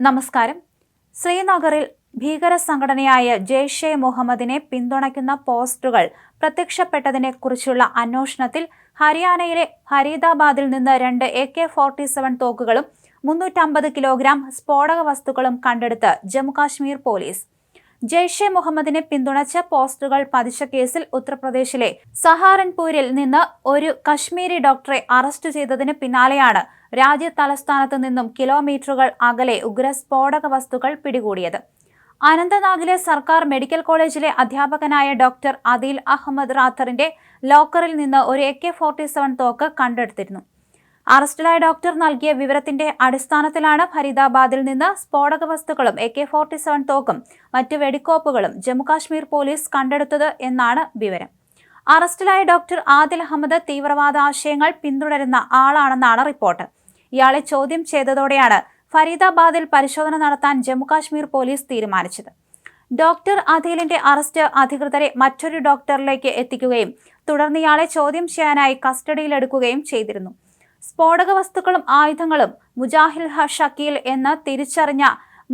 നമസ്കാരം. ശ്രീനഗറിൽ ഭീകര സംഘടനയായ ജെയ്ഷെ മുഹമ്മദിനെ പിന്തുണയ്ക്കുന്ന പോസ്റ്ററുകൾ പ്രത്യക്ഷപ്പെട്ടതിനെ കുറിച്ചുള്ള അന്വേഷണത്തിൽ ഹരിയാനയിലെ ഫരീദാബാദിൽ നിന്ന് രണ്ട് എ കെ ഫോർട്ടി സെവൻ തോക്കുകളും മുന്നൂറ്റമ്പത് കിലോഗ്രാം സ്ഫോടക വസ്തുക്കളും കണ്ടെടുത്ത് ജമ്മുകാശ്മീർ പോലീസ്. ജെയ്ഷെ മുഹമ്മദിനെ പിന്തുണച്ച പോസ്റ്ററുകൾ പതിച്ച കേസിൽ ഉത്തർപ്രദേശിലെ സഹാരൻപൂരിൽ നിന്ന് ഒരു കശ്മീരി ഡോക്ടറെ അറസ്റ്റ് ചെയ്തതിന് പിന്നാലെയാണ് രാജ്യ തലസ്ഥാനത്ത് നിന്നും കിലോമീറ്ററുകൾ അകലെ ഉഗ്ര സ്ഫോടക വസ്തുക്കൾ പിടികൂടിയത്. അനന്തനാഗിലെ സർക്കാർ മെഡിക്കൽ കോളേജിലെ അധ്യാപകനായ ഡോക്ടർ അദീൽ അഹമ്മദ് റാത്തറിന്റെ ലോക്കറിൽ നിന്ന് ഒരു എ കെ ഫോർട്ടി സെവൻ തോക്ക് കണ്ടെടുത്തിരുന്നു. അറസ്റ്റിലായ ഡോക്ടർ നൽകിയ വിവരത്തിന്റെ അടിസ്ഥാനത്തിലാണ് ഫരീദാബാദിൽ നിന്ന് സ്ഫോടക വസ്തുക്കളും എ കെ ഫോർട്ടി സെവൻ തോക്കും മറ്റ് വെടിക്കോപ്പുകളും ജമ്മുകാശ്മീർ പോലീസ് കണ്ടെടുത്തത് എന്നാണ് വിവരം. അറസ്റ്റിലായ ഡോക്ടർ ആദിൽ അഹമ്മദ് തീവ്രവാദ ആശയങ്ങൾ പിന്തുടരുന്ന ആളാണെന്നാണ് റിപ്പോർട്ട്. ഇയാളെ ചോദ്യം ചെയ്തതോടെയാണ് ഫരീദാബാദിൽ പരിശോധന നടത്താൻ ജമ്മുകാശ്മീർ പോലീസ് തീരുമാനിച്ചത്. ഡോക്ടർ അദീലിന്റെ അറസ്റ്റ് അധികൃതരെ മറ്റൊരു ഡോക്ടറിലേക്ക് എത്തിക്കുകയും തുടർന്ന് ഇയാളെ ചോദ്യം ചെയ്യാനായി കസ്റ്റഡിയിലെടുക്കുകയും ചെയ്തിരുന്നു. സ്ഫോടക വസ്തുക്കളും ആയുധങ്ങളും മുജാഹിൽ ഹ ഷക്കീൽ എന്ന് തിരിച്ചറിഞ്ഞ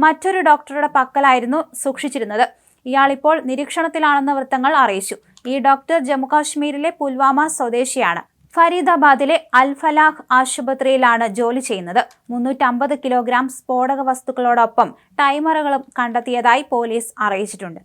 മറ്റൊരു ഡോക്ടറുടെ പക്കലായിരുന്നു സൂക്ഷിച്ചിരുന്നത്. ഇയാൾ ഇപ്പോൾ നിരീക്ഷണത്തിലാണെന്ന് വൃത്തങ്ങൾ അറിയിച്ചു. ഈ ഡോക്ടർ ജമ്മുകാശ്മീരിലെ പുൽവാമ സ്വദേശിയാണ്. ഫരീദാബാദിലെ അൽ ഫലാഹ് ആശുപത്രിയിലാണ് ജോലി ചെയ്യുന്നത്. മുന്നൂറ്റമ്പത് കിലോഗ്രാം സ്ഫോടക വസ്തുക്കളോടൊപ്പം ടൈമറുകളും കണ്ടെത്തിയതായി പോലീസ് അറിയിച്ചിട്ടുണ്ട്.